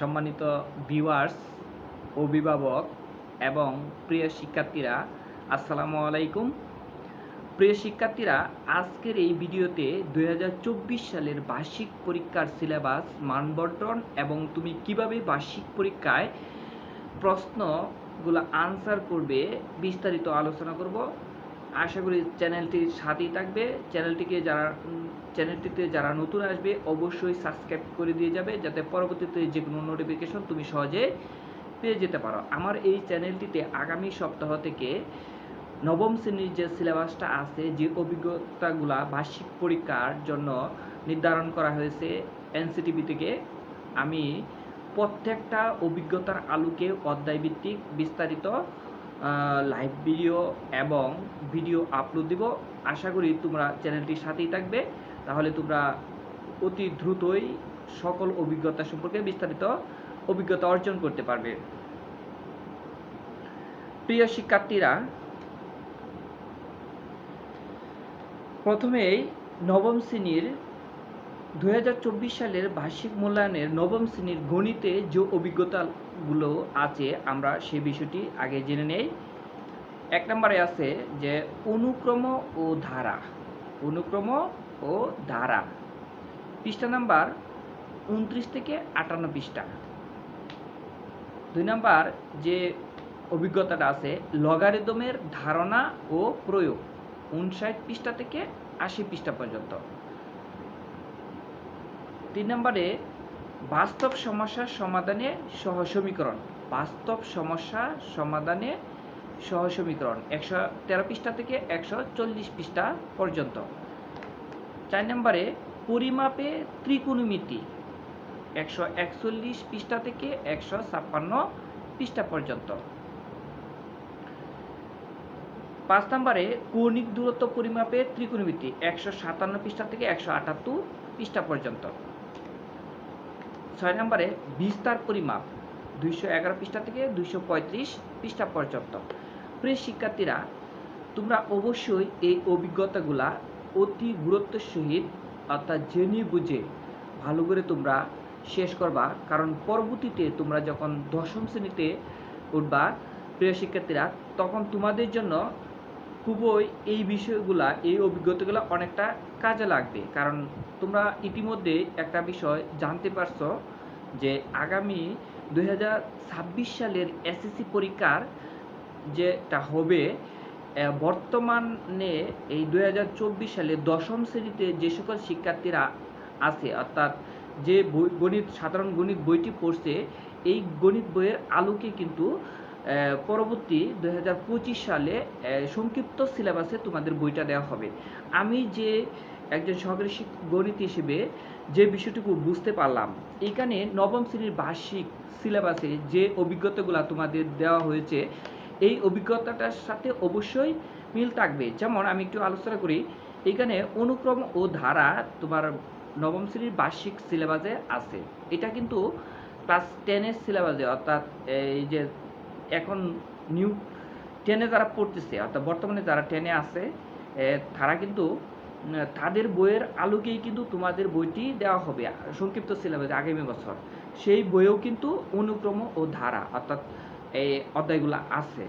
সম্মানিত ভিউয়ার্স অভিভাবক এবং প্রিয় শিক্ষার্থীরা, আসসালামু আলাইকুম। প্রিয় শিক্ষার্থীরা, আজকের এই ভিডিওতে দু হাজার চব্বিশ সালের বার্ষিক পরীক্ষার সিলেবাস মানবন্টন এবং তুমি কীভাবে বার্ষিক পরীক্ষায় প্রশ্নগুলো আনসার করবে বিস্তারিত আলোচনা করব। আশা করি চ্যানেলটির সাথেই থাকবে। চ্যানেলটিকে যারা চ্যানেলটিতে যারা নতুন আসবে, অবশ্যই সাবস্ক্রাইব করে দিয়ে যাবে, যাতে পরবর্তীতে যে কোনো নোটিফিকেশন তুমি সহজে পেয়ে যেতে পারো। আমার এই চ্যানেলটিতে আগামী সপ্তাহ থেকে নবম শ্রেণির যে সিলেবাসটা আছে, যে অভিজ্ঞতাগুলা বার্ষিক পরীক্ষার জন্য নির্ধারণ করা হয়েছে এনসিটিভি থেকে, আমি প্রত্যেকটা অভিজ্ঞতার আলোকে অধ্যায়ভিত্তিক বিস্তারিত লাইভ ভিডিও এবং ভিডিও আপলোড দিব। আশা করি তোমরা চ্যানেলটির সাথেই থাকবে। তাহলে তোমরা অতি দ্রুতই সকল অভিজ্ঞতা সম্পর্কে বিস্তারিত অভিজ্ঞতা অর্জন করতে পারবে। প্রিয় শিক্ষার্থীরা, প্রথমেই নবম শ্রেণির দু হাজার চব্বিশ সালের বার্ষিক মূল্যায়নের নবম শ্রেণির গণিতে যে অভিজ্ঞতাগুলো আছে, আমরা সে বিষয়টি আগে জেনে নেই। এক নম্বরে আছে যে অনুক্রম ও ধারা। অনুক্রম ও ধারা। পৃষ্ঠা নাম্বার উনত্রিশ থেকে আটান্ন পৃষ্ঠা দুই নাম্বার যে অভিজ্ঞতাটা আছে, লগারিদমের ধারণা ও প্রয়োগ। উনষাট পৃষ্ঠা থেকে আশি পৃষ্ঠা পর্যন্ত। তিন নম্বরে, বাস্তব সমস্যার সমাধানে সহ সমীকরণ বাস্তব সমস্যা সমাধানে সহ সমীকরণ একশো তেরো পৃষ্ঠা থেকে একশো চল্লিশ পৃষ্ঠা পর্যন্ত। চার নম্বরে, পরিমাপে ত্রিকোণমিতি, একশো একচল্লিশ পৃষ্ঠা থেকে একশো ছাপ্পান্ন পৃষ্ঠা পর্যন্ত। পাঁচ নম্বরে, কৌণিক দূরত্ব পরিমাপে ত্রিকোণমিতি, একশো সাতান্ন পৃষ্ঠা থেকে একশো আটাত্তর পৃষ্ঠা পর্যন্ত। ছয় নম্বরে বিস্তার পরিমাপ, দুইশো এগারো পৃষ্ঠা থেকে দুইশো পঁয়ত্রিশ পৃষ্ঠা পর্যন্ত। প্রিয় শিক্ষার্থীরা, তোমরা অবশ্যই এই অভিজ্ঞতাগুলা অতি গুরুত্বের সহিত, অর্থাৎ জেনে বুঝে ভালো করে তোমরা শেষ করবা। কারণ পরবর্তীতে তোমরা যখন দশম শ্রেণীতে উঠবা, প্রিয় শিক্ষার্থীরা, তখন তোমাদের জন্য খুবই এই বিষয়গুলা, এই অভিজ্ঞতাগুলো অনেকটা কাজে লাগবে। কারণ তোমরা ইতিমধ্যে একটা বিষয় জানতে পারছ যে আগামী দু হাজার ছাব্বিশ সালের এসএসসি পরীক্ষার যেটা হবে বর্তমানে এই দু হাজার চব্বিশ সালে দশম শ্রেণীতে যে সকল শিক্ষার্থীরা আছে, অর্থাৎ যে গণিত, সাধারণ গণিত বইটি পড়ছে, এই গণিত বইয়ের আলোকে কিন্তু পরবর্তী দু হাজার পঁচিশ সালে সংক্ষিপ্ত সিলেবাসে তোমাদের বইটা দেওয়া হবে। আমি যে একজন সহকারী গণিত হিসেবে যে বিষয়টুকু বুঝতে পারলাম, এখানে নবম শ্রেণির বার্ষিক সিলেবাসে যে অভিজ্ঞতাগুলো তোমাদের দেওয়া হয়েছে, এই অভিজ্ঞতাটার সাথে অবশ্যই মিল থাকবে। যেমন আমি একটু আলোচনা করি, এখানে অনুক্রম ও ধারা তোমার নবম শ্রেণির বার্ষিক সিলেবাসে আছে। এটা কিন্তু ক্লাস টেনের সিলেবাসে, অর্থাৎ এই যে এখন নিউ টেনে যারা পড়তেছে, অর্থাৎ বর্তমানে যারা টেনে আছে তারা কিন্তু তাদের বইয়ের আলোকেই কিন্তু তোমাদের বইটি দেওয়া হবে। সংক্ষিপ্ত সিলেবাসে আগামী বছর। সেই বইয়েও কিন্তু অনুক্রম ও ধারা, অর্থাৎ এই অধ্যায়গুলো আছে।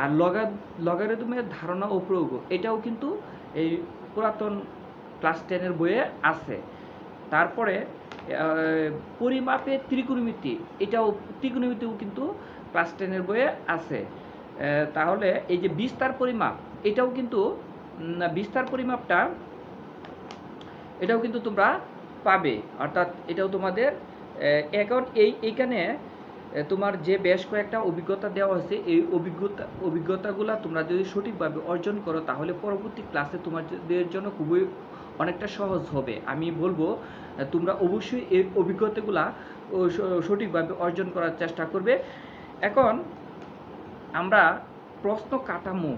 আর লগা লগারিদমের ধারণা ও প্রয়োগ, এটাও কিন্তু এই পুরাতন ক্লাস টেনের বইয়ে আছে। তারপরে পরিমাপে ত্রিকোণমিতি, এটাও ত্রিকোণমিতিও কিন্তু ক্লাস টেনের বইয়ে আছে। তাহলে এই যে বিস্তার পরিমাপ, এটাও কিন্তু বিস্তার পরিমাপটা, এটাও কিন্তু তোমরা পাবে। অর্থাৎ এটাও তোমাদের এখন এই, এইখানে তোমার যে বেশ কয়েকটা অভিজ্ঞতা দেওয়া হয়েছে, এই অভিজ্ঞতা, অভিজ্ঞতাগুলো তোমরা যদি সঠিকভাবে অর্জন করো, তাহলে পরবর্তী ক্লাসে তোমাদের জন্য খুবই অনেকটা সহজ হবে। আমি বলব, তোমরা অবশ্যই এই অভিজ্ঞতাগুলা সঠিকভাবে অর্জন করার চেষ্টা করবে। এখন আমরা প্রশ্ন কাঠামো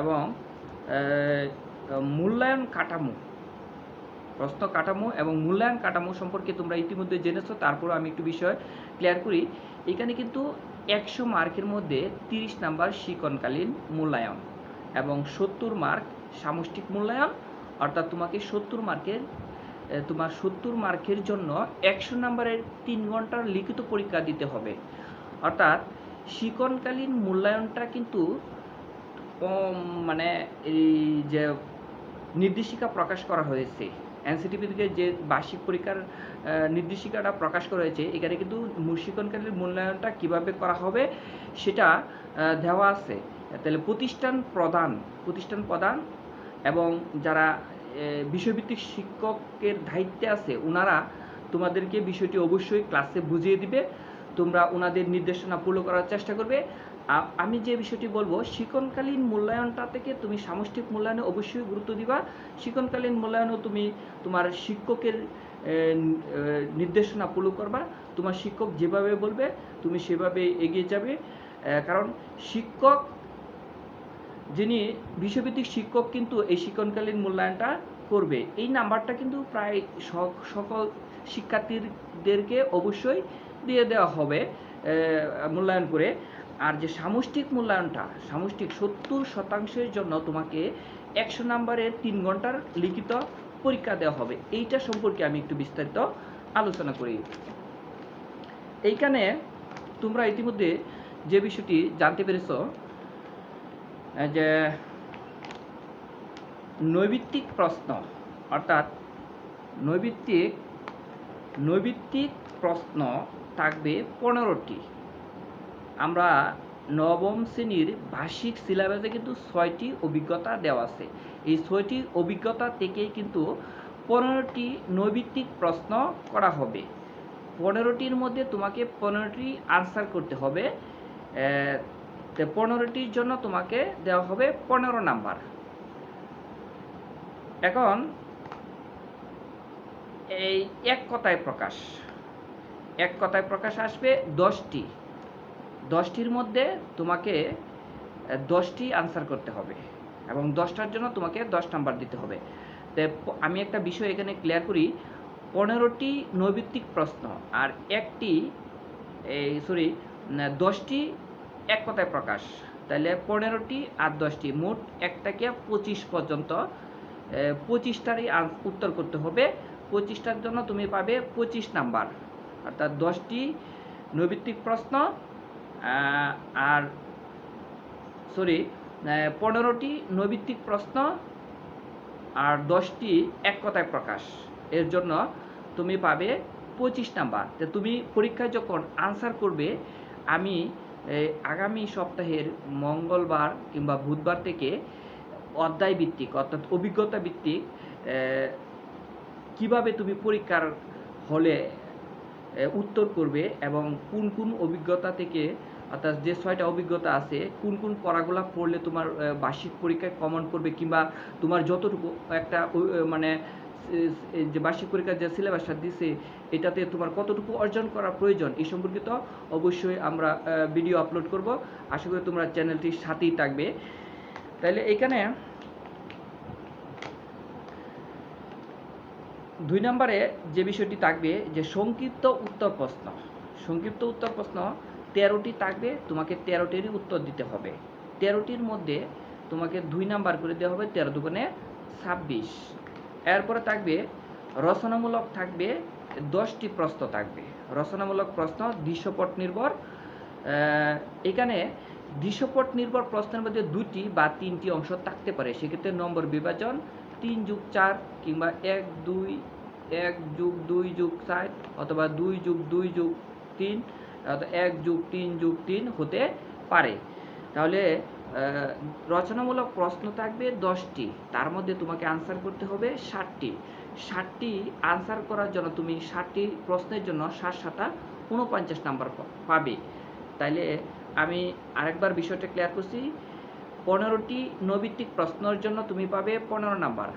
এবং মূল্যায়ন কাঠামো প্রশ্ন কাঠামো এবং মূল্যায়ন কাঠামো সম্পর্কে তোমরা ইতিমধ্যে জেনেছো তারপর আমি একটু বিষয় ক্লিয়ার করি। এখানে কিন্তু একশো মার্কের মধ্যে তিরিশ নাম্বার শিকনকালীন মূল্যায়ন এবং সত্তর মার্ক সামষ্টিক মূল্যায়ন। অর্থাৎ তোমাকে সত্তর মার্কের তোমার সত্তর মার্কের জন্য একশো নাম্বারের তিন ঘণ্টার লিখিত পরীক্ষা দিতে হবে। অর্থাৎ শিকনকালীন মূল্যায়নটা কিন্তু মানে এই যে নির্দেশিকা প্রকাশ করা হয়েছে। এনসিটিভি থেকে যে বার্ষিক পরীক্ষার নির্দেশিকাটা প্রকাশ করা হয়েছে, এখানে কিন্তু শিকনকালীন মূল্যায়নটা কীভাবে করা হবে সেটা দেওয়া আছে। তাহলে প্রতিষ্ঠান প্রদান প্রতিষ্ঠান প্রদান এবং যারা বিষয়ভিত্তিক শিক্ষকের দায়িত্বে আছে ওনারা তোমাদেরকে বিষয়টি অবশ্যই ক্লাসে বুঝিয়ে দিবে। তোমরা ওনাদের নির্দেশনা ফলো করার চেষ্টা করবে। আমি যে বিষয়টি বলব শিক্ষণকালীন মূল্যায়নটা থেকে তুমি সামষ্টিক মূল্যায়নে অবশ্যই গুরুত্ব দিবা। শিক্ষণকালীন মূল্যায়নও তুমি তোমার শিক্ষকের নির্দেশনা ফলো করবা। তোমার শিক্ষক যেভাবে বলবে, তুমি সেভাবে এগিয়ে যাবে। কারণ শিক্ষক, যিনি বিশ্বভিত্তিক শিক্ষক কিন্তু এই শিক্ষণকালীন মূল্যায়নটা করবে। এই নাম্বারটা কিন্তু প্রায় সকল শিক্ষার্থীদেরকে অবশ্যই দিয়ে দেওয়া হবে মূল্যায়ন করে আর যে সামষ্টিক মূল্যায়নটা, সামষ্টিক সত্তর শতাংশের জন্য তোমাকে একশো নাম্বারের তিন ঘণ্টার লিখিত পরীক্ষা দেওয়া হবে। এইটা সম্পর্কে আমি একটু বিস্তারিত আলোচনা করি। এইখানে তোমরা ইতিমধ্যে যে বিষয়টি জানতে পেরেছ যে নৈবিত্তিক প্রশ্ন, অর্থাৎ নৈবিত্তিক নৈবিত্তিক প্রশ্ন থাকবে পনেরোটি। আমরা নবম শ্রেণির বার্ষিক সিলেবাসে কিন্তু ছয়টি অভিজ্ঞতা দেওয়া আছে। এই ছয়টি অভিজ্ঞতা থেকেই কিন্তু পনেরোটি নৈবিত্তিক প্রশ্ন করা হবে। পনেরোটির মধ্যে তোমাকে পনেরোটি আনসার করতে হবে। পনেরোটির জন্য তোমাকে দেওয়া হবে পনেরো নাম্বার। এখন এই এক কথায় প্রকাশ। এক কথায় প্রকাশ আসবে, দশটি। দশটির মধ্যে তোমাকে দশটি আনসার করতে হবে এবং দশটার জন্য তোমাকে দশ নাম্বার দিতে হবে। তো আমি একটা বিষয় এখানে ক্লিয়ার করি। পনেরোটি নৈবিত্তিক প্রশ্ন আর একটি এই সরি দশটি এক কথায় প্রকাশ। তাহলে পনেরোটি আর দশটি, মোট একটাকে পঁচিশ পর্যন্ত পঁচিশটারই উত্তর করতে হবে। পঁচিশটার জন্য তুমি পাবে পঁচিশ নাম্বার অর্থাৎ দশটি নৈবিত্তিক প্রশ্ন আর সরি পনেরোটি নৈবিত্তিক প্রশ্ন আর দশটি এক কথায় প্রকাশ। এর জন্য তুমি পাবে পঁচিশ নাম্বার। তো তুমি পরীক্ষায় যখন আনসার করবে, আমি আগামী সপ্তাহের মঙ্গলবার কিংবা বুধবার থেকে অধ্যায় ভিত্তিক, অর্থাৎ অভিজ্ঞতা ভিত্তিক কীভাবে তুমি পরীক্ষার হলে উত্তর করবে এবং কোন কোন অভিজ্ঞতা থেকে, অর্থাৎ যে ছয়টা অভিজ্ঞতা আছে, কোন কোন পড়াগুলা পড়লে তোমার বার্ষিক পরীক্ষায় কমন করবে কিংবা তোমার যতটুকু একটা মানে যে বার্ষিক পরীক্ষার যে সিলেবাসটা দিছে, এটাতে তোমার কতটুকু অর্জন করা প্রয়োজন এই সম্পর্কিত অবশ্যই আমরা ভিডিও আপলোড করব। আশা করি তোমরা চ্যানেলটির সাথেই থাকবে। তাহলে এখানে দুই নম্বরে যে বিষয়টি থাকবে যে সংক্ষিপ্ত উত্তর প্রশ্ন। সংক্ষিপ্ত উত্তর প্রশ্ন, তেরোটি থাকবে, তোমাকে তেরোটিরই উত্তর দিতে হবে। তেরোটির মধ্যে তোমাকে দুই নাম্বার করে দেওয়া হবে তেরো দুগুণে ছাব্বিশ। এরপরে থাকবে, রচনামূলক থাকবে, দশটি প্রশ্ন থাকবে। রচনামূলক প্রশ্ন, দৃশ্যপট নির্ভর। এখানে দৃশ্যপট নির্ভর প্রশ্নের মধ্যে দুটি বা তিনটি অংশ থাকতে পারে। সেক্ষেত্রে নম্বর বিভাজন তিন যুগ চার কিংবা এক দুই, এক যুগ দুই যুগ চার অথবা দুই যুগ দুই যুগ তিন এক যুগ তিন যুগ তিন হতে পারে। তাহলে রচনামূলক প্রশ্ন থাকবে দশটি। তার মধ্যে তোমাকে আনসার করতে হবে ষাটটি। ষাটটি আনসার করার জন্য তুমি ষাটটি প্রশ্নের জন্য ষাট সাতা উনপঞ্চাশ নাম্বার পাবে। তাইলে আমি আরেকবার বিষয়টা ক্লিয়ার করছি। পনেরোটি নৈবিত্তিক প্রশ্নের জন্য তুমি পাবে পনেরো নাম্বার।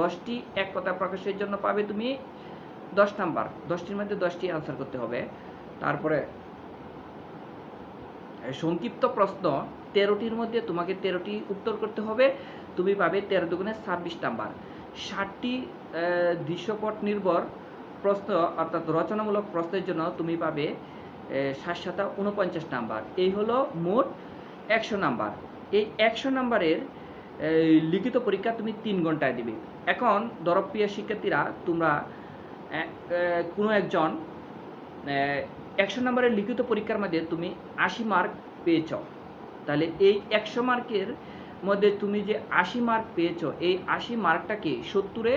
দশটি এক কথা প্রকাশের জন্য পাবে তুমি দশ নাম্বার। দশটির মধ্যে দশটি আনসার করতে হবে। তারপরে সংক্ষিপ্ত প্রশ্ন, তেরোটির মধ্যে তোমাকে তেরোটি উত্তর করতে হবে। তুমি পাবে তেরো দুগুণে ছাব্বিশ নাম্বার। ষাটটি দৃশ্যপট নির্ভর প্রশ্ন, অর্থাৎ রচনামূলক প্রশ্নের জন্য তুমি পাবে ষাট সাতা উনপঞ্চাশ নাম্বার। এই হলো মোট একশো নাম্বার। এই একশো নাম্বারের লিখিত পরীক্ষা তুমি তিন ঘন্টায় দিবে। এখন ধরো প্রিয় শিক্ষার্থীরা, তোমরা কোনো একজন একশো নম্বরের লিখিত পরীক্ষার মধ্যে তুমি আশি মার্ক পেয়েছ। তাহলে এই একশো মার্কের মধ্যে তুমি যে আশি মার্ক পেয়েছ, এই আশি মার্কটাকে সত্তরে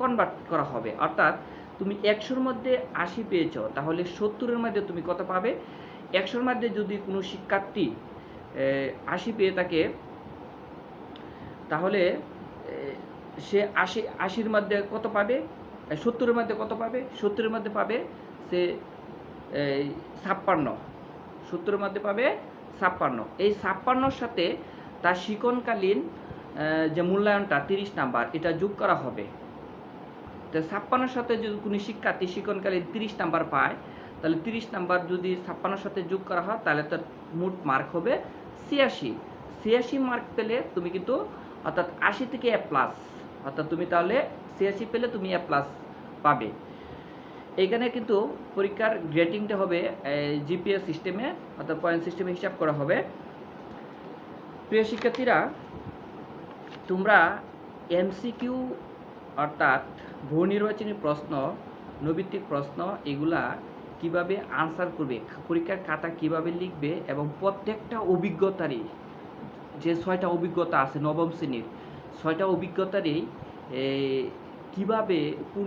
কনভার্ট করা হবে। অর্থাৎ তুমি একশোর মধ্যে আশি পেয়েছ, তাহলে সত্তরের মধ্যে তুমি কত পাবে? একশোর মধ্যে যদি কোনো শিক্ষার্থী আশি পেয়ে থাকে। তাহলে সে আশি, আশির মধ্যে কত পাবে? সত্তরের মধ্যে কত পাবে? সত্তরের মধ্যে পাবে সে ছাপ্পান্ন। সত্তরের মধ্যে পাবে ছাপ্পান্ন। এই ছাপ্পান্নর সাথে তার শিকনকালীন যে মূল্যায়নটা, তিরিশ নাম্বার, এটা যোগ করা হবে। তো ছাপ্পান্নর সাথে যদি কোনো শিক্ষার্থী শিকনকালীন তিরিশ নাম্বার পায়, তাহলে তিরিশ নাম্বার যদি ছাপ্পান্নর সাথে যোগ করা হয়, তাহলে তার মোট মার্ক হবে ছিয়াশি। ছিয়াশি মার্ক পেলে তুমি কিন্তু অর্থাৎ আশি থেকে এ প্লাস অর্থাৎ তুমি তাহলে ছিয়াশি পেলে তুমি এ প্লাস পাবে। এখানে কিন্তু পরীক্ষার গ্রেডিংটা হবে জিপিএস সিস্টেমে অর্থাৎ পয়েন্ট সিস্টেমে হিসাব করা হবে। প্রিয় শিক্ষার্থীরা, তোমরা এমসিকিউ অর্থাৎ বহু নির্বাচনী প্রশ্ন, নৈবিত্তিক প্রশ্ন, এগুলা কীভাবে আনসার করবে, পরীক্ষার খাতা কীভাবে লিখবে এবং প্রত্যেকটা অভিজ্ঞতারই যে ছয়টা অভিজ্ঞতা আছে নবম শ্রেণির, ছয়টা অভিজ্ঞতারই কীভাবে কোন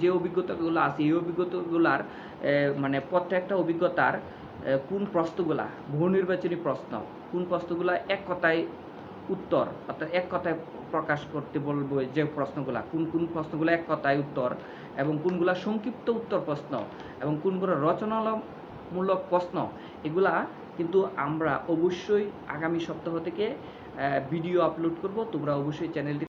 যে অভিজ্ঞতাগুলো আছে এই অভিজ্ঞতাগুলার মানে প্রত্যেকটা অভিজ্ঞতার কোন প্রশ্নগুলা বহু নির্বাচনী প্রশ্ন, কোন প্রশ্নগুলা এক কথায় উত্তর, অর্থাৎ এক কথায় প্রকাশ করতে বলব যে প্রশ্নগুলা, কোন কোন প্রশ্নগুলো এক কথায় উত্তর এবং কোনগুলা সংক্ষিপ্ত উত্তর প্রশ্ন এবং কোনগুলো রচনামূলক প্রশ্ন, এগুলা কিন্তু আমরা অবশ্যই আগামী সপ্তাহ থেকে ভিডিও আপলোড করব। তোমরা অবশ্যই চ্যানেলটি